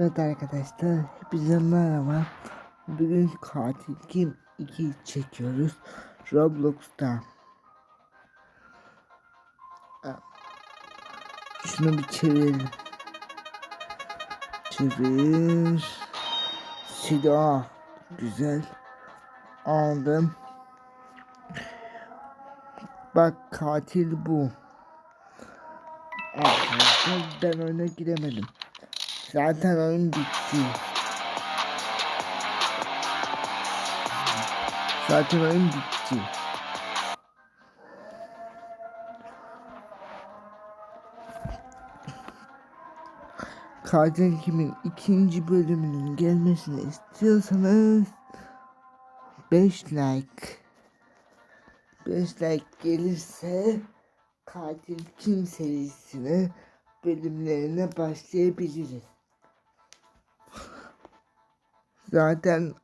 Evet arkadaşlar hepinize merhaba. Bugün Katil Kim 2 çekiyoruz. Roblox'ta. Şunu bir çevirelim. Çevir. Silah. Güzel. Aldım. Bak katil bu. Ben oyuna giremedim. Zaten oyun bitti. Zaten oyun bitti. Katil kimin ikinci bölümünün gelmesini istiyorsanız 5 like 5 like gelirse Katil Kim serisine bölümlerine başlayabiliriz. Zaten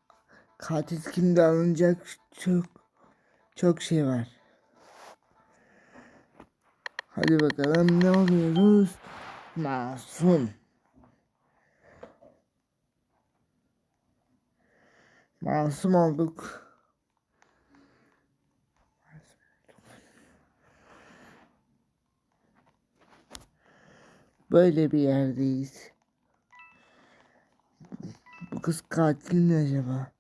katil kimde alınacak çok çok şey var. Hadi bakalım ne oluyoruz? Masum. Masum olduk. Böyle bir yerdeyiz. Kız katil mi acaba?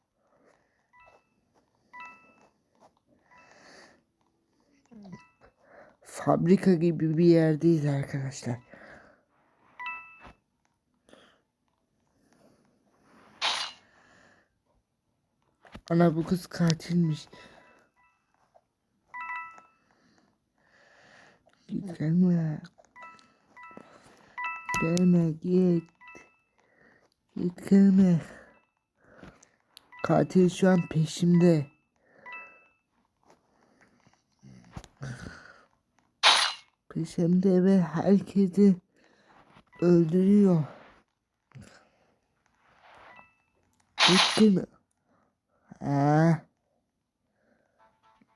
Fabrika gibi bir yerdeyiz arkadaşlar. Ana bu kız katilmiş. Gelme. Gelme git. Gelme. Katil şu an peşimde. Peşimde ve herkesi öldürüyor. Gitti mi?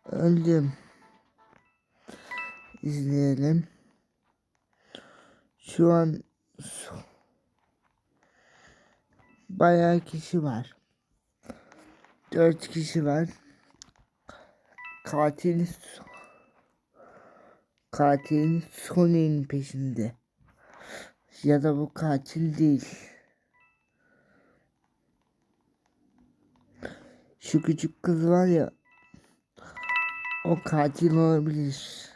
Öldüm. İzleyelim. Şu an bayağı kişi var. Dört kişi var. Katil katil Sony'nin peşinde. Ya da bu katil değil. Şu küçük kız var ya o katil olabilir.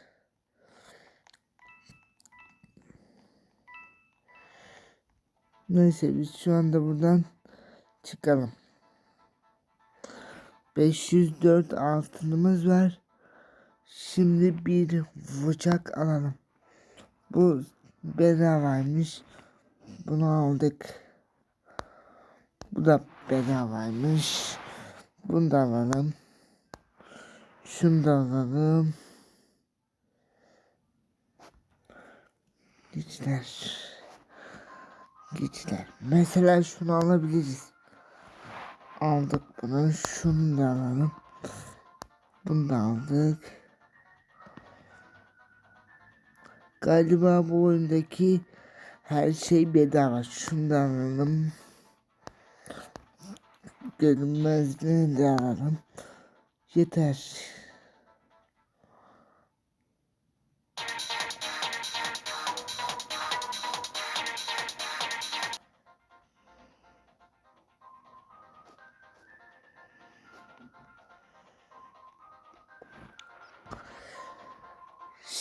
Neyse biz şu anda buradan çıkalım. 504 altınımız var. Şimdi bir bıçak alalım. Bu bedavaymış. Bunu aldık. Bu da bedavaymış. Bunu da alalım. Şunu da alalım. Güçler. Güçler. Mesela şunu alabiliriz. Aldık bunu. Şunu da alalım. Bunu da aldık. Galiba bu oyundaki her şey bedava. Şunu da alalım. Görünmezliğini de alalım. Yeter.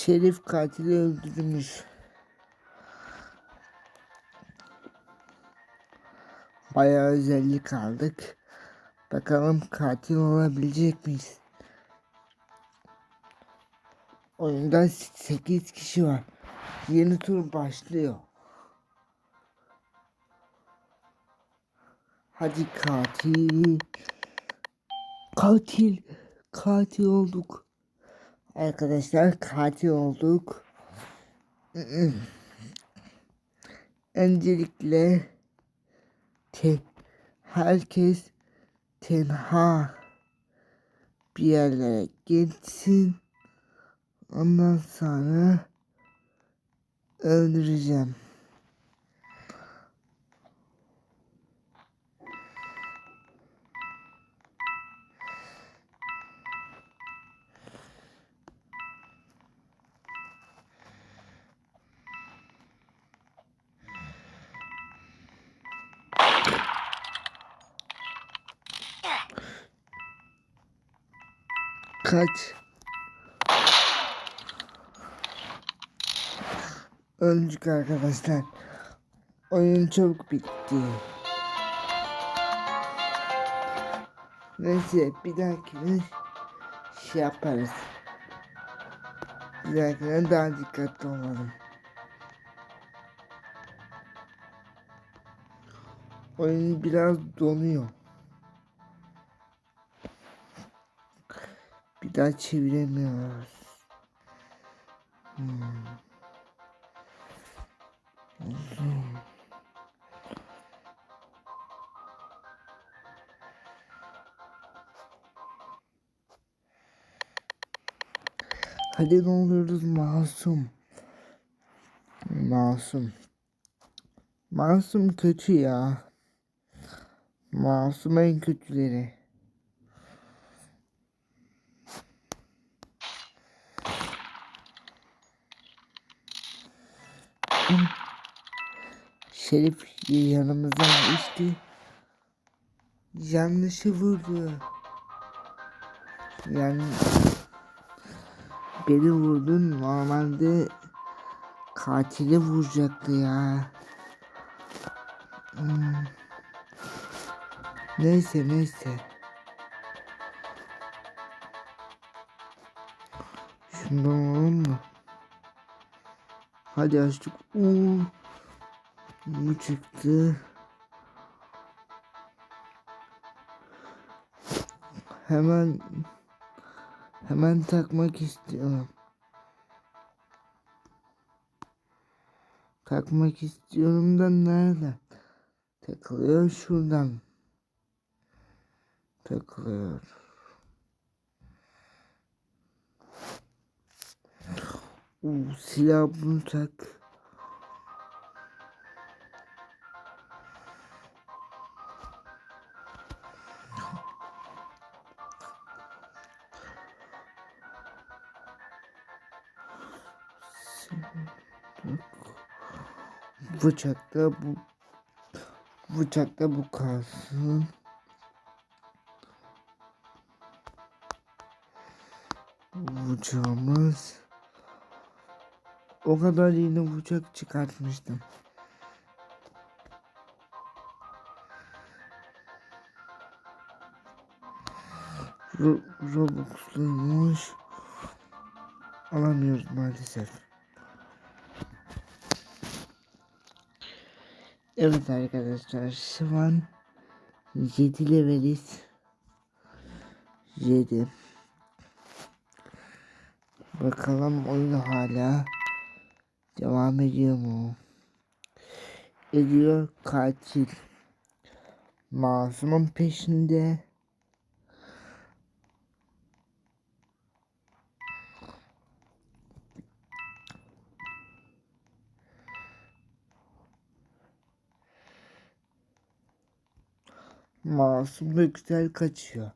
Şerif katili öldürmüş. Bayağı özellik aldık. Bakalım katil olabilecek miyiz? Oyunda 8 kişi var. Yeni tur başlıyor. Hadi katil. Katil. Katil olduk. Arkadaşlar katil olduk. Öncelikle te, herkes tenha bir yerlere gitsin. Ondan sonra öldüreceğim. Kaç. Öldük arkadaşlar. Oyun çok bitti. Neyse bir dahakine şey yaparız. Bir dahakine daha dikkatli olalım. Oyun biraz donuyor. Daha çeviremiyoruz. Hmm. Hadi ne oluyoruz masum. Masum. Masum kötü ya. Masum en kötüleri. Şerif yanımızdan geçti. Yanlışı vurdu. Yani beni vurdun normalde katili vuracaktı ya. Hmm. Neyse neyse. Şundan alalım mı? Hadi açtık. Uuu. Bu çıktı. Hemen hemen takmak istiyorum. Takmak istiyorum da nerede? Takılıyor şuradan. Takılıyor. Uu, silah bunu tak. Bıçakta bu bıçakta bu kalsın. Bıçağımız o kadar yeni bıçak çıkartmıştım. Ro Robux'luymuş. Alamıyoruz maalesef. Evet arkadaşlar şu an 7 leveliz. 7. Bakalım oyun hala devam ediyor mu? Ediyor katil. Masumun peşinde. Masum da güzel kaçıyor.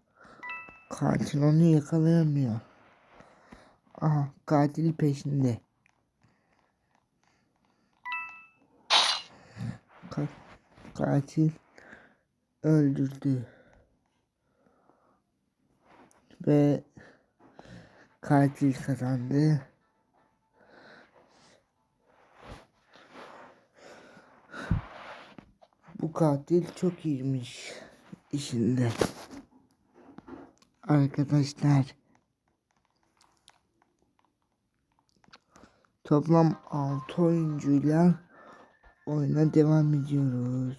Katil onu yakalayamıyor. Aha katil peşinde. Ka katil öldürdü. Ve katil kazandı. Bu katil çok iyiymiş işinde. Arkadaşlar toplam 6 oyuncuyla oyuna devam ediyoruz.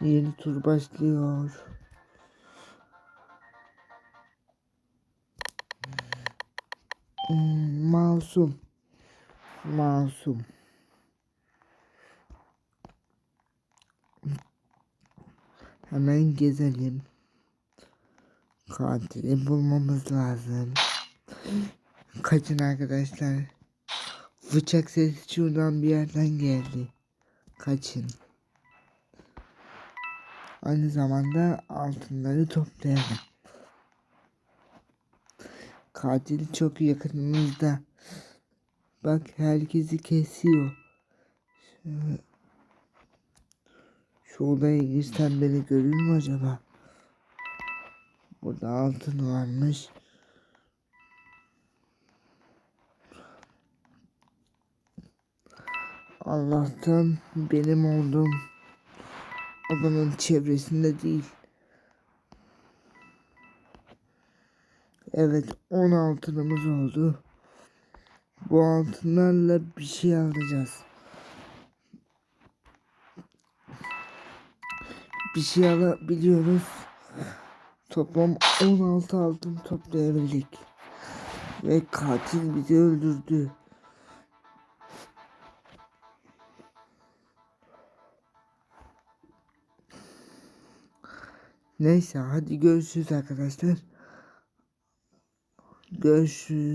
Yeni tur başlıyor. Hmm, masum. Masum. Hemen gezelim. Katili bulmamız lazım. Kaçın arkadaşlar. Bıçak sesi şuradan bir yerden geldi. Kaçın. Aynı zamanda altınları toplayalım. Katil çok yakınımızda. Bak herkesi kesiyor. Şöyle Şu odaya girsem beni görür mü acaba? Burada altın varmış. Allah'tan benim olduğum odanın çevresinde değil. Evet 10 altınımız oldu. Bu altınlarla bir şey alacağız. Bir şey alabiliyoruz. Toplam 16 altın toplayabildik. Ve katil bizi öldürdü. Neyse hadi görüşürüz arkadaşlar. Görüşürüz.